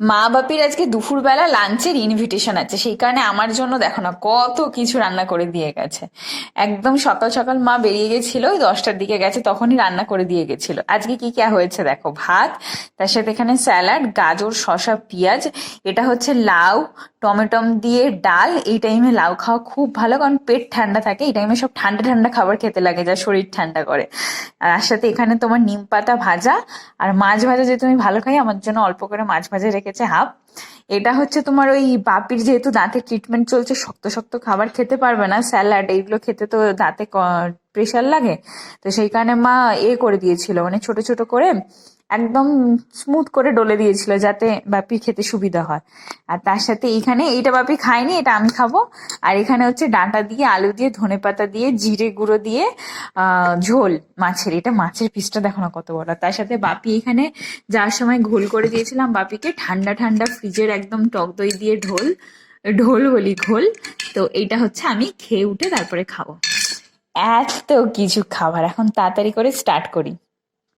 মা বাপির আজকে দুপুরবেলা লাঞ্চের ইনভিটেশন আছে। সেই কারণে আমার জন্য দেখো না, কত কিছু রান্না করে দিয়ে গেছে। একদম সকাল সকাল মা বেরিয়ে গেছিল, ওই দশটার দিকে গেছে, তখনই রান্না করে দিয়ে গেছিল। আজকে কি কি হয়েছে দেখো? ভাত, তার সাথে এখানে স্যালাড, গাজর, শসা, পেঁয়াজ, এটা হচ্ছে লাউ, টমেটম দিয়ে ডাল। এই টাইমে লাউ খাওয়া খুব ভালো, কারণ পেট ঠান্ডা থাকে। এই টাইমে সব ঠান্ডা ঠান্ডা খাবার খেতে লাগে, যা শরীর ঠান্ডা করে। আর সাথে এখানে তোমার নিম পাতা ভাজা, আর মাছ ভাজা যেহেতু আমি ভালো খাই, আমার জন্য অল্প করে মাছ ভাজা রেখেছে হাফ। এটা হচ্ছে তোমার ওই বাপির যেহেতু দাঁতে ট্রিটমেন্ট চলছে, শক্ত শক্ত খাবার খেতে পারবে না স্যালাড এইগুলো খেতে তো দাঁতে প্রেশার লাগে। তো সেই কারণে মা এ করে দিয়েছিল মানে ছোট ছোট করে। একদম স্মুথ করে ডলে দিয়েছিল যাতে বাপি খেতে সুবিধা হয়। আর তার সাথে এইখানে এইটা বাপি খায়নি, এটা আমি খাব। আর এখানে হচ্ছে ডাঁটা দিয়ে, আলু দিয়ে, ধনে পাতা দিয়ে, জিরে গুঁড়ো দিয়ে ঝোল মাছের। এটা মাছের পিসটা দেখো না কত বড়। তার সাথে বাপি এখানে যাওয়ার সময় ঘোল করে দিয়েছিলাম বাপিকে। ঠান্ডা ঠান্ডা ফ্রিজের একদম টক দই দিয়ে ঢোল ঢোল বলি ঘোল। তো এইটা হচ্ছে আমি খেয়ে উঠে তারপরে খাব। এত কিছু খাবার। এখন তাড়াতাড়ি করে স্টার্ট করি।